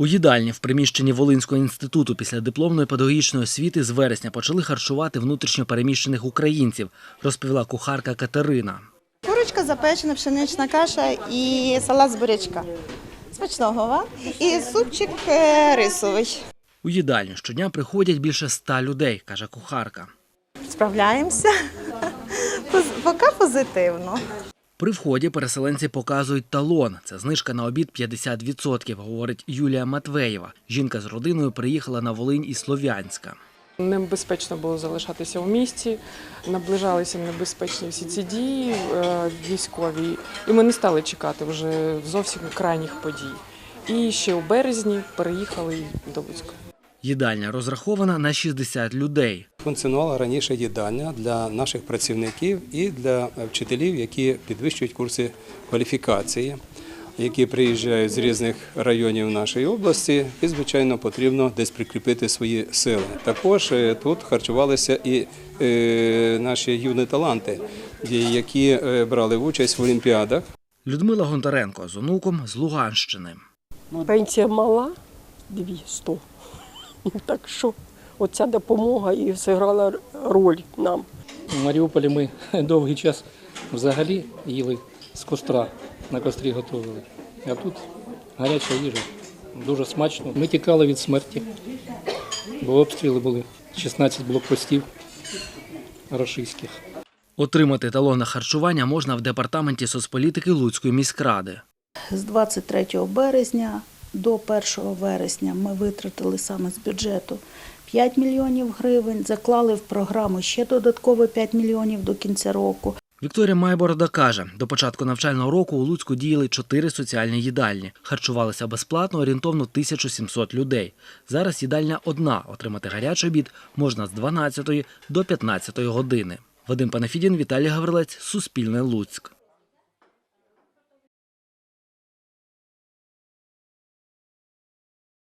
У їдальні в приміщенні Волинського інституту після дипломної педагогічної освіти з вересня почали харчувати внутрішньо переміщених українців, розповіла кухарка Катерина. Курочка запечена, пшенична каша і салат з бурячка. Смачного вам. І супчик е, рисовий. У їдальню щодня приходять більше ста людей, каже кухарка. Справляємося. Поки позитивно. При вході переселенці показують талон. Це знижка на обід 50%, говорить Юлія Матвеєва. Жінка з родиною приїхала на Волинь із Слов'янська. Небезпечно було залишатися в місті, наближалися небезпечні всі ці дії е, військові, і ми не стали чекати вже зовсім крайніх подій. І ще у березні переїхали до Луцька. Їдальня розрахована на 60 людей. Функціонувала раніше їдальня для наших працівників і для вчителів, які підвищують курси кваліфікації, які приїжджають з різних районів нашої області, і, звичайно, потрібно десь прикріпити свої сили. Також е, тут харчувалися і е, наші юні таланти, які е, брали участь в олімпіадах. Людмила Гонтаренко з онуком з Луганщини. Пенсія мала 200. Так що оця допомога і зіграла роль нам. У Маріуполі ми довгий час взагалі їли з костра, на кострі готували. А тут гаряча їжа, дуже смачно. Ми тікали від смерті, бо обстріли були 16 блокпостів рашистських. Отримати талон на харчування можна в департаменті соцполітики Луцької міськради. З 23 березня до 1 вересня ми витратили саме з бюджету 5 мільйонів гривень, заклали в програму ще додатково 5 мільйонів до кінця року. Вікторія Майборода каже, до початку навчального року у Луцьку діяли чотири соціальні їдальні. Харчувалися безплатно орієнтовно 1700 людей. Зараз їдальня одна. Отримати гарячий обід можна з 12 до 15 години. Вадим Панафідін, Віталій Гаврилець, Суспільне Луцьк.